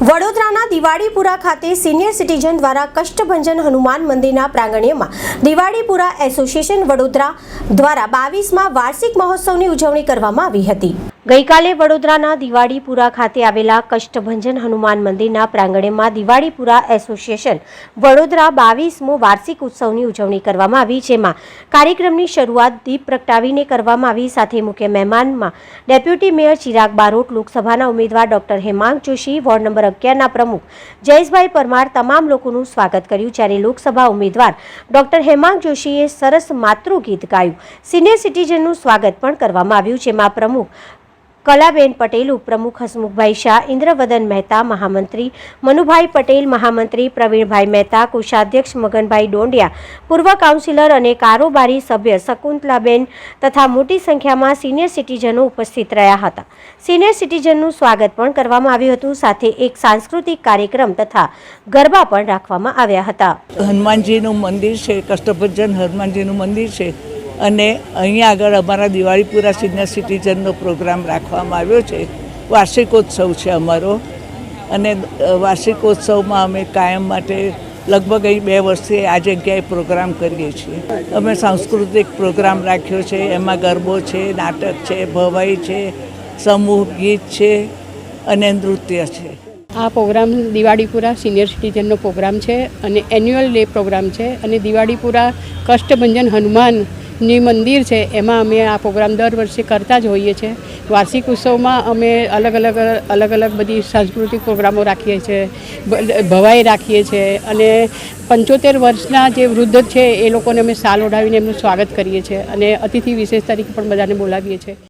વડોદરાના દિવાળીપુરા ખાતે senior citizen દ્વારા કષ્ટભંજન હનુમાન મંદિરના પ્રાંગણ્યમાં દિવાળીપુરા એસોસિએશન વડોદરા દ્વારા બાવીસમાં વાર્ષિક મહોત્સવની ઉજવણી કરવામાં આવી હતી. ગઈકાલે વડોદરાના દિવાળીપુરા ખાતે આવેલા કષ્ટભંજન હનુમાન મંદિરના પ્રાંગણેમાં દિવાળીપુરા એસોસિએશન વડોદરા બાવીસમો વાર્ષિક ઉત્સવની ઉજવણી કરવામાં આવી, જેમાં કાર્યક્રમની શરૂઆત દીપ પ્રગટાવીને કરવામાં આવી, સાથે મુખ્ય મહેમાનમાં ડેપ્યુટી મેયર ચિરાગ બારોટ, લોકસભાના ઉમેદવાર doctor Hemang Joshi, ward number અગિયારના પ્રમુખ જયેશભાઈ પરમાર તમામ લોકોનું સ્વાગત કર્યું, જ્યારે લોકસભા ઉમેદવાર ડોક્ટર હેમાંગ જોશીએ સરસ માતૃગીત ગાયું. સિનિયર સિટીઝનનું સ્વાગત પણ કરવામાં આવ્યું, જેમાં પ્રમુખ કલાબેન પટેલ ઉપપ્રમુખ હસમુખભાઈ શાહ, ઇન્દ્રવદન મહેતા મહામંત્રી, મનુભાઈ પટેલ મહામંત્રી, પ્રવીણભાઈ મહેતા, કોષાધ્યક્ષ મગનભાઈ ડોંડિયા, પૂર્વ કાઉન્સિલર અને કારોબારી સભ્ય શકુંતલાબેન તથા મોટી સંખ્યામાં સિનિયર સિટીઝનો ઉપસ્થિત રહ્યા હતા. સિનિયર સિટીઝનનું સ્વાગત પણ કરવામાં આવ્યું હતું, સાથે એક સાંસ્કૃતિક કાર્યક્રમ તથા ગરબા પણ રાખવામાં આવ્યા હતા. હનુમાનજીનું મંદિર છે, કષ્ટભજન હનુમાનજીનું મંદિર છે. અને અહીંયા આગળ અમારા દિવાળીપુરા સિનિયર સિટીઝનનો પ્રોગ્રામ રાખવામાં આવ્યો છે. વાર્ષિકોત્સવ છે અમારો. અને વાર્ષિકોત્સવમાં અમે કાયમ માટે લગભગ અહીં બે વર્ષથી આ જગ્યાએ પ્રોગ્રામ કરીએ છીએ. અમે સાંસ્કૃતિક પ્રોગ્રામ રાખ્યો છે. એમાં ગરબો છે, નાટક છે, ભવાઈ છે, સમૂહ ગીત છે અને નૃત્ય છે. આ પ્રોગ્રામ દિવાળીપુરા સિનિયર સિટીઝનનો પ્રોગ્રામ છે અને એન્યુઅલ ડે પ્રોગ્રામ છે અને દિવાળીપુરા કષ્ટભંજન હનુમાનની મંદિર છે, એમાં અમે આ પ્રોગ્રામ દર વર્ષે કરતા જ હોઈએ છીએ વાર્ષિક ઉત્સવમાં અમે અલગ અલગ અલગ અલગ બધી સાંસ્કૃતિક પ્રોગ્રામો રાખીએ છીએ ભવાઈ રાખીએ છીએ અને પંચોતેર વર્ષના જે વૃદ્ધ છે, એ લોકોને અમે સાલ ઓઢાવીને એમનું સ્વાગત કરીએ છીએ અને અતિથિ વિશેષ તરીકે પણ બધાને બોલાવીએ છીએ